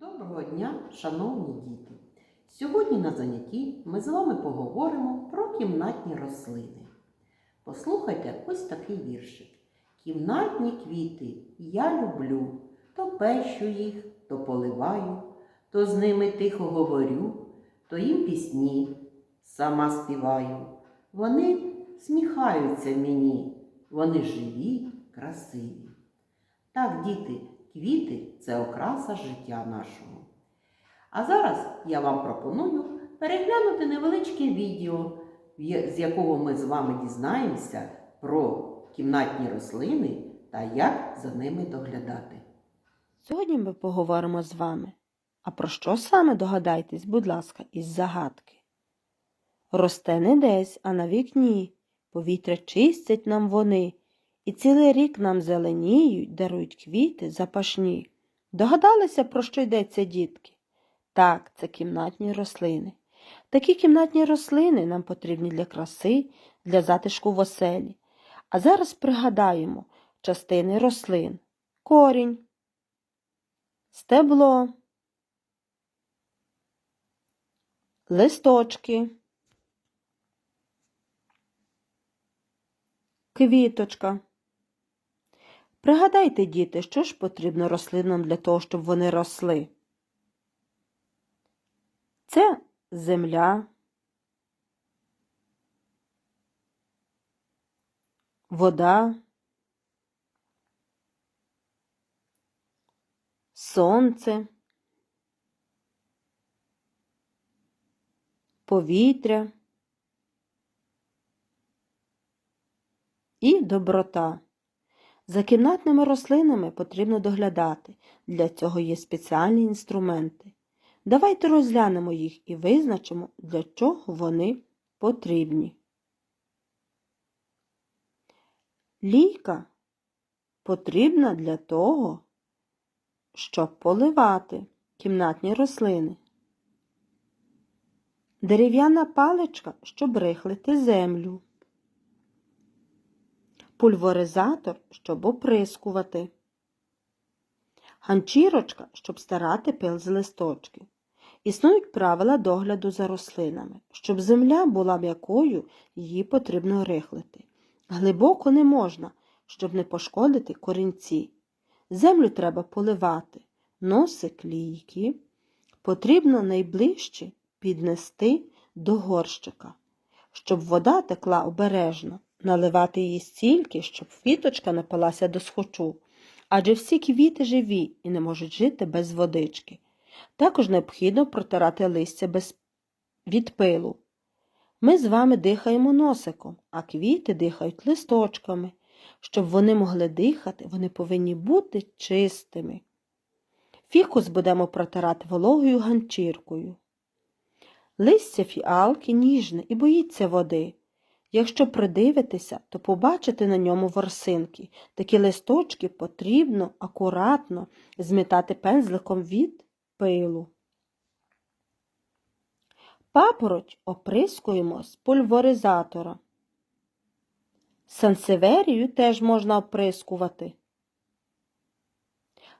Доброго дня, шановні діти! Сьогодні на занятті ми з вами поговоримо про кімнатні рослини. Послухайте ось такий віршик. Кімнатні квіти я люблю, то пещу їх, то поливаю, то з ними тихо говорю, то їм пісні сама співаю. Вони сміхаються мені, вони живі, красиві. Так, діти, квіти це окраса життя нашого. А зараз я вам пропоную переглянути невеличке відео, з якого ми з вами дізнаємося про кімнатні рослини та як за ними доглядати. Сьогодні ми поговоримо з вами. А про що саме догадайтесь, будь ласка, із загадки? Росте не десь, а на вікні. Повітря чистять нам вони, і цілий рік нам зеленіють, дарують квіти запашні. Догадалися, про що йдеться, дітки? Так, це кімнатні рослини. Такі кімнатні рослини нам потрібні для краси, для затишку в оселі. А зараз пригадаємо частини рослин. Корінь, стебло, листочки, квіточка. Пригадайте, діти, що ж потрібно рослинам для того, щоб вони росли. Це земля, вода, сонце, повітря і доброта. За кімнатними рослинами потрібно доглядати. Для цього є спеціальні інструменти. Давайте розглянемо їх і визначимо, для чого вони потрібні. Лійка потрібна для того, щоб поливати кімнатні рослини. Дерев'яна паличка, щоб рихлити землю. Пульверизатор, щоб оприскувати. Ганчірочка, щоб старати пил з листочків. Існують правила догляду за рослинами. Щоб земля була м'якою, її потрібно рихлити. Глибоко не можна, щоб не пошкодити корінці. Землю треба поливати, носик лійки потрібно найближче піднести до горщика, щоб вода текла обережно, наливати її стільки, щоб квіточка напилася до схочу, адже всі квіти живі і не можуть жити без водички. Також необхідно протирати листя без... від пилу. Ми з вами дихаємо носиком, а квіти дихають листочками. Щоб вони могли дихати, вони повинні бути чистими. Фікус будемо протирати вологою ганчіркою. Листя фіалки ніжне і боїться води. Якщо придивитися, то побачите на ньому ворсинки. Такі листочки потрібно акуратно змітати пензликом від пилу. Папороть оприскуємо з пульверизатора. Сансеверію теж можна оприскувати.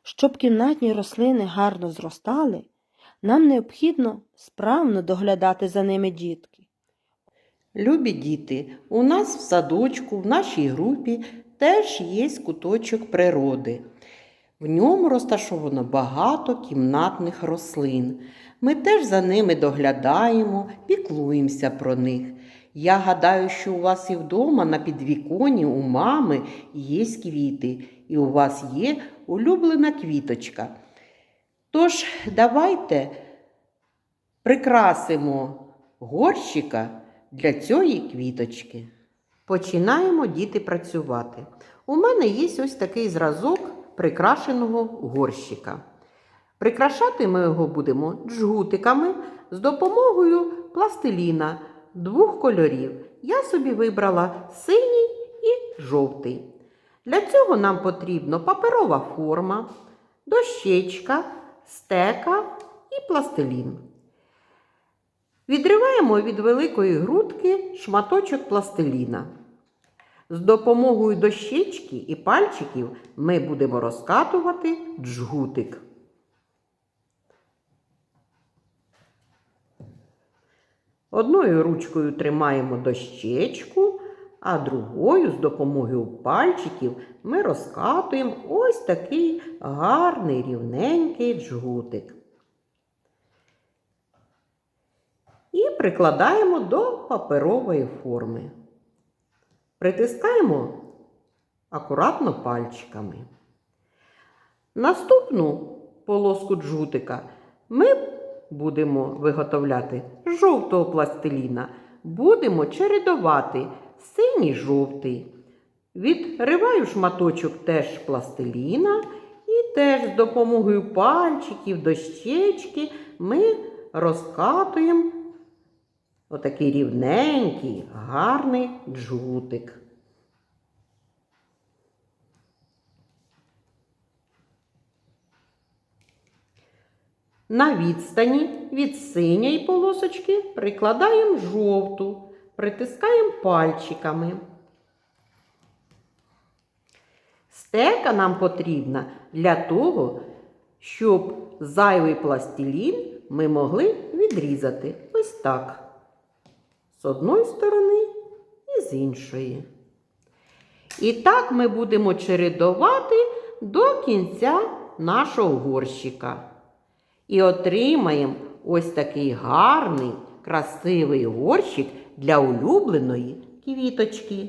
Щоб кімнатні рослини гарно зростали, нам необхідно справно доглядати за ними дітки. Любі діти, у нас в садочку, в нашій групі теж є куточок природи. В ньому розташовано багато кімнатних рослин. Ми теж за ними доглядаємо, піклуємося про них. Я гадаю, що у вас і вдома на підвіконі у мами є квіти, і у вас є улюблена квіточка. Тож, давайте прикрасимо горщика для цієї квіточки. Починаємо діти працювати. У мене є ось такий зразок прикрашеного горщика. Прикрашати ми його будемо джгутиками з допомогою пластиліна двох кольорів. Я собі вибрала синій і жовтий. Для цього нам потрібна паперова форма, дощечка, стека і пластилін. Відриваємо від великої грудки шматочок пластиліна. З допомогою дощечки і пальчиків ми будемо розкатувати джгутик. Одною ручкою тримаємо дощечку, а другою з допомогою пальчиків ми розкатуємо ось такий гарний рівненький джгутик. Прикладаємо до паперової форми. Притискаємо акуратно пальчиками. Наступну полоску джгутика ми будемо виготовляти з жовтого пластиліна. Будемо чередувати синій жовтий. Відриваю шматочок теж пластиліна і теж з допомогою пальчиків, дощечки ми розкатуємо отакий рівненький, гарний джгутик. На відстані від синьої полосочки прикладаємо жовту, притискаємо пальчиками. Стека нам потрібна для того, щоб зайвий пластилін ми могли відрізати ось так. З одної сторони і з іншої. І так ми будемо чередувати до кінця нашого горщика. І отримаємо ось такий гарний, красивий горщик для улюбленої квіточки.